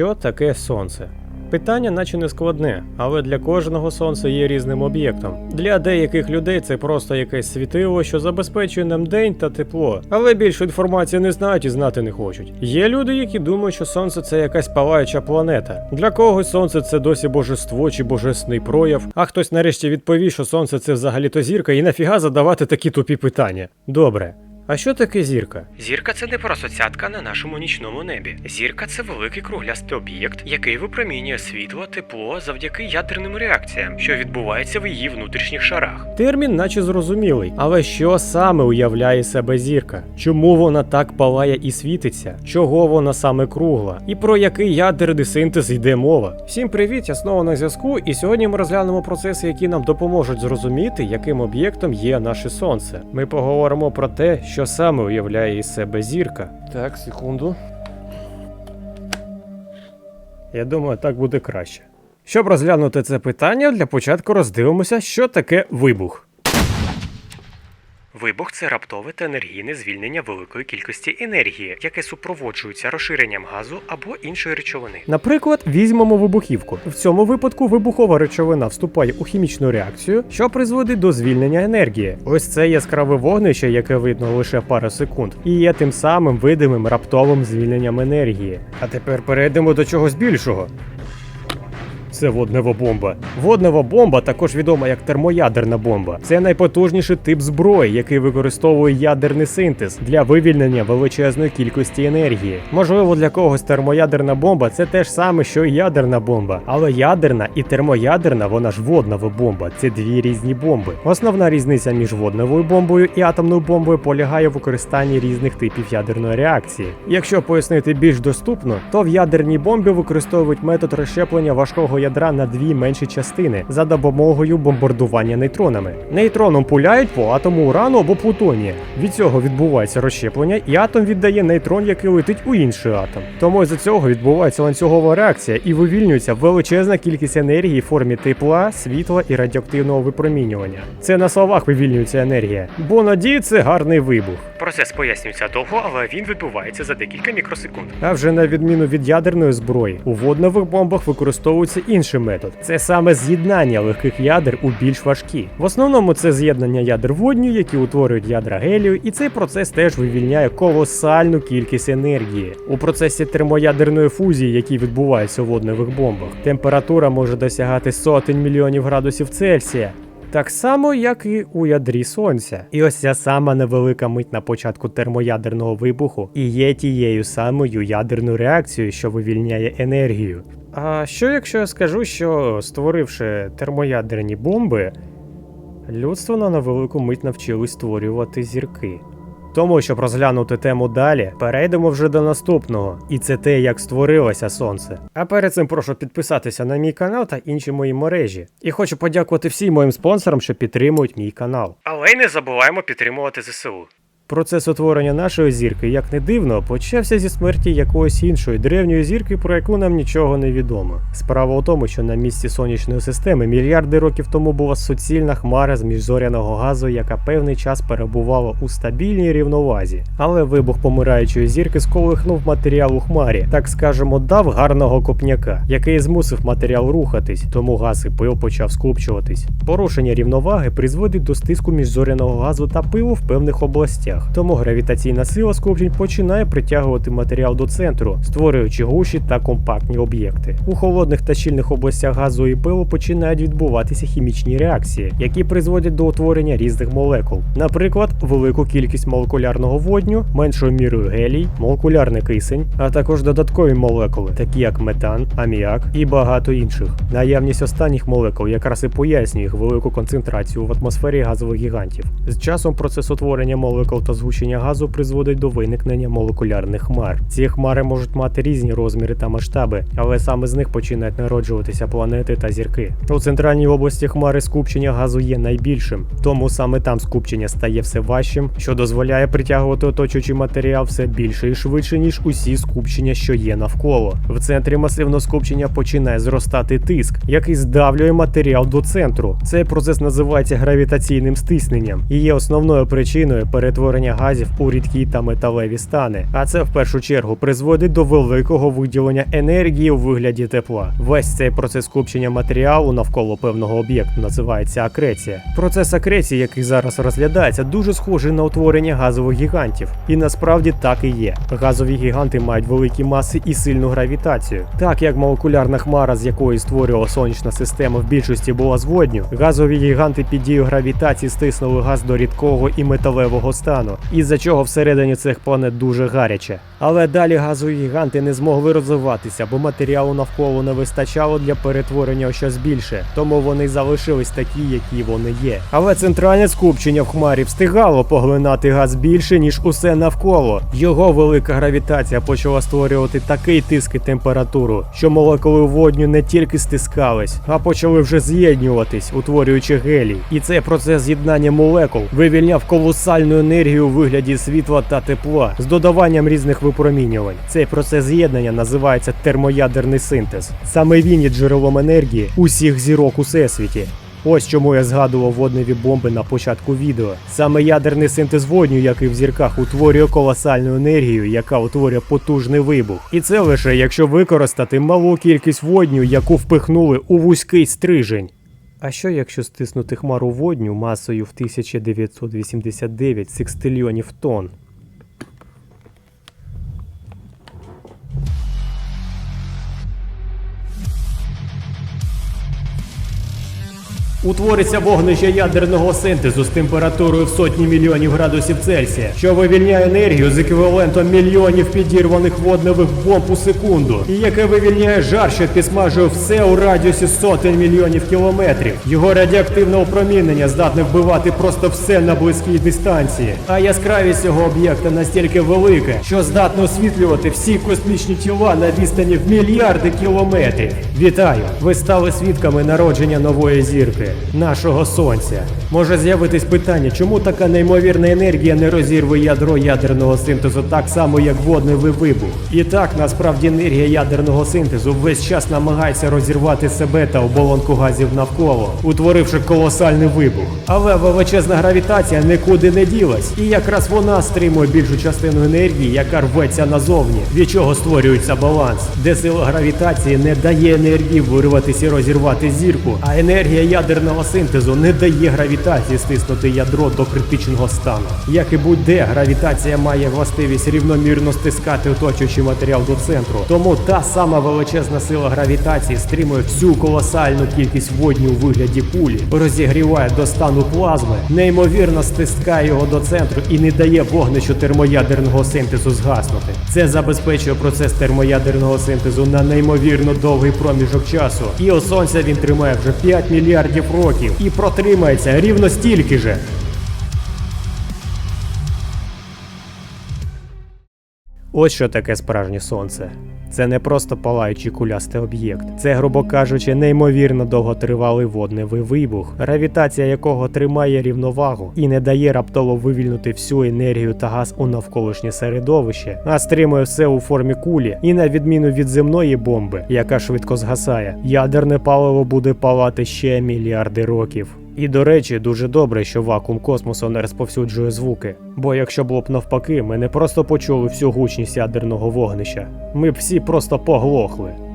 Що таке сонце? Питання наче не складне, але для кожного сонце є різним об'єктом. Для деяких людей це просто якесь світило, що забезпечує нам день та тепло, але більше інформації не знають і знати не хочуть. Є люди, які думають, що сонце це якась палаюча планета. Для когось сонце це досі божество чи божественний прояв, а хтось нарешті відповів, що сонце це взагалі-то зірка, і нафіга задавати такі тупі питання. Добре. А що таке зірка? Зірка це не просто цятка на нашому нічному небі. Зірка це великий круглястий об'єкт, який випромінює світло, тепло завдяки ядерним реакціям, що відбуваються в її внутрішніх шарах. Термін наче зрозумілий, але що саме уявляє себе зірка? Чому вона так палає і світиться? Чого вона саме кругла? І про який ядерний синтез йде мова? Всім привіт, я знову на зв'язку, і сьогодні ми розглянемо процеси, які нам допоможуть зрозуміти, яким об'єктом є наше сонце. Ми поговоримо про те, що саме уявляє із себе зірка. Так, секунду. Я думаю, так буде краще. Щоб розглянути це питання, для початку роздивимося, що таке вибух. Вибух це раптове та енергійне звільнення великої кількості енергії, яке супроводжується розширенням газу або іншої речовини. Наприклад, візьмемо вибухівку. В цьому випадку вибухова речовина вступає у хімічну реакцію, що призводить до звільнення енергії. Ось це яскраве вогнище, яке видно лише пару секунд, і є тим самим видимим раптовим звільненням енергії. А тепер перейдемо до чогось більшого. Це воднева бомба. Воднева бомба, також відома як термоядерна бомба. Це найпотужніший тип зброї, який використовує ядерний синтез для вивільнення величезної кількості енергії. Можливо, для когось термоядерна бомба це те ж саме, що і ядерна бомба. Але ядерна і термоядерна, вона ж воднева бомба. Це дві різні бомби. Основна різниця між водневою бомбою і атомною бомбою полягає в використанні різних типів ядерної реакції. Якщо пояснити більш доступно, то в ядерній бомбі використовують метод розщеплення важкого ядра на дві менші частини за допомогою бомбардування нейтронами. Нейтроном пуляють по атому урану або плутонія. Від цього відбувається розщеплення, і атом віддає нейтрон, який летить у інший атом. Тому із-за цього відбувається ланцюгова реакція і вивільнюється величезна кількість енергії в формі тепла, світла і радіоактивного випромінювання. Це на словах вивільнюється енергія, бо надії це гарний вибух. Процес пояснюється довго, але він відбувається за декілька мікросекунд. А вже на відміну від ядерної зброї, у водневих бомбах використовується інший метод. Це саме з'єднання легких ядер у більш важкі. В основному це з'єднання ядер водню, які утворюють ядра гелію, і цей процес теж вивільняє колосальну кількість енергії. У процесі термоядерної фузії, який відбувається у водневих бомбах, температура може досягати сотень мільйонів градусів Цельсія. Так само, як і у ядрі сонця. І ось ця сама невелика мить на початку термоядерного вибуху і є тією самою ядерною реакцією, що вивільняє енергію. А що якщо я скажу, що створивши термоядерні бомби, людство на невелику мить навчилось створювати зірки? Тому, щоб розглянути тему далі, перейдемо вже до наступного, і це те, як створилося сонце. А перед цим прошу підписатися на мій канал та інші мої мережі. І хочу подякувати всім моїм спонсорам, що підтримують мій канал. Але й не забуваємо підтримувати ЗСУ. Процес утворення нашої зірки, як не дивно, почався зі смерті якоїсь іншої древньої зірки, про яку нам нічого не відомо. Справа у тому, що на місці сонячної системи мільярди років тому була суцільна хмара з міжзоряного газу, яка певний час перебувала у стабільній рівновазі. Але вибух помираючої зірки сколихнув матеріал у хмарі, так скажемо, дав гарного копняка, який змусив матеріал рухатись, тому газ і пил почав скупчуватись. Порушення рівноваги призводить до стиску міжзоряного газу та пилу в певних областях. Тому гравітаційна сила скупчень починає притягувати матеріал до центру, створюючи гущі та компактні об'єкти. У холодних та щільних областях газу і пилу починають відбуватися хімічні реакції, які призводять до утворення різних молекул. Наприклад, велику кількість молекулярного водню, меншою мірою гелій, молекулярний кисень, а також додаткові молекули, такі як метан, аміак і багато інших. Наявність останніх молекул якраз і пояснює їх велику концентрацію в атмосфері газових гігантів. З часом процес утворення молекул та згущення газу призводить до виникнення молекулярних хмар. Ці хмари можуть мати різні розміри та масштаби, але саме з них починають народжуватися планети та зірки. У центральній області хмари скупчення газу є найбільшим, тому саме там скупчення стає все важчим, що дозволяє притягувати оточуючий матеріал все більше і швидше, ніж усі скупчення, що є навколо. В центрі масивного скупчення починає зростати тиск, який здавлює матеріал до центру. Цей процес називається гравітаційним стисненням і є основною причиною перетворення перетворення газів у рідкі та металеві стани. А це в першу чергу призводить до великого виділення енергії у вигляді тепла. Весь цей процес скупчення матеріалу навколо певного об'єкту називається акреція. Процес акреції, який зараз розглядається, дуже схожий на утворення газових гігантів. І насправді так і є. Газові гіганти мають великі маси і сильну гравітацію. Так як молекулярна хмара, з якої створювала сонячна система, в більшості була з водню, газові гіганти під дією гравітації стиснули газ до рідкого і металевого стану, із-за чого всередині цих планет дуже гаряче. Але далі газові гіганти не змогли розвиватися, бо матеріалу навколо не вистачало для перетворення у щось більше, тому вони залишились такі, які вони є. Але центральне скупчення в хмарі встигало поглинати газ більше, ніж усе навколо. Його велика гравітація почала створювати такий тиск і температуру, що молекули водню не тільки стискались, а почали вже з'єднюватись, утворюючи гелій. І цей процес з'єднання молекул вивільняв колосальну енергію у вигляді світла та тепла з додаванням різних випромінювань. Цей процес з'єднання називається термоядерний синтез. Саме він є джерелом енергії усіх зірок у всесвіті. Ось чому я згадував водневі бомби на початку відео. Саме ядерний синтез водню, який в зірках утворює колосальну енергію, яка утворює потужний вибух. І це лише якщо використати малу кількість водню, яку впихнули у вузький стрижень. А що якщо стиснути хмару водню масою в 1989 секстильйонів тонн? Утвориться вогнище ядерного синтезу з температурою в сотні мільйонів градусів Цельсія, що вивільняє енергію з еквівалентом мільйонів підірваних водневих бомб у секунду, і яке вивільняє жар, що підсмажує все у радіусі сотень мільйонів кілометрів. Його радіоактивне опромінення здатне вбивати просто все на близькій дистанції. А яскравість цього об'єкта настільки велика, що здатне освітлювати всі космічні тіла на відстані в мільярди кілометрів. Вітаю! Ви стали свідками народження нової зірки, нашого сонця. Може з'явитись питання, чому така неймовірна енергія не розірве ядро ядерного синтезу так само, як водневий вибух. І так, насправді, енергія ядерного синтезу весь час намагається розірвати себе та оболонку газів навколо, утворивши колосальний вибух. Але величезна гравітація нікуди не ділась, і якраз вона стримує більшу частину енергії, яка рветься назовні, від чого створюється баланс, де сила гравітації не дає енергії вирватися і розірвати зірку, а енергія ядерного синтезу не дає гравітації стиснути ядро до критичного стану. Як і будь-де, гравітація має властивість рівномірно стискати оточуючий матеріал до центру. Тому та сама величезна сила гравітації стримує всю колосальну кількість водню у вигляді кулі, розігріває до стану плазми, неймовірно стискає його до центру і не дає вогнищу термоядерного синтезу згаснути. Це забезпечує процес термоядерного синтезу на неймовірно довгий проміжок часу. І у сонця він тримає вже 5 мільярдів років і протримається рівно стільки же. Ось що таке справжнє сонце. Це не просто палаючий кулястий об'єкт, це, грубо кажучи, неймовірно довготривалий водневий вибух, гравітація якого тримає рівновагу і не дає раптово вивільнути всю енергію та газ у навколишнє середовище, а стримує все у формі кулі. І на відміну від земної бомби, яка швидко згасає, ядерне паливо буде палати ще мільярди років. І до речі, дуже добре, що вакуум космосу не розповсюджує звуки. Бо якщо було б навпаки, ми не просто почули всю гучність ядерного вогнища, ми б всі просто поглохли.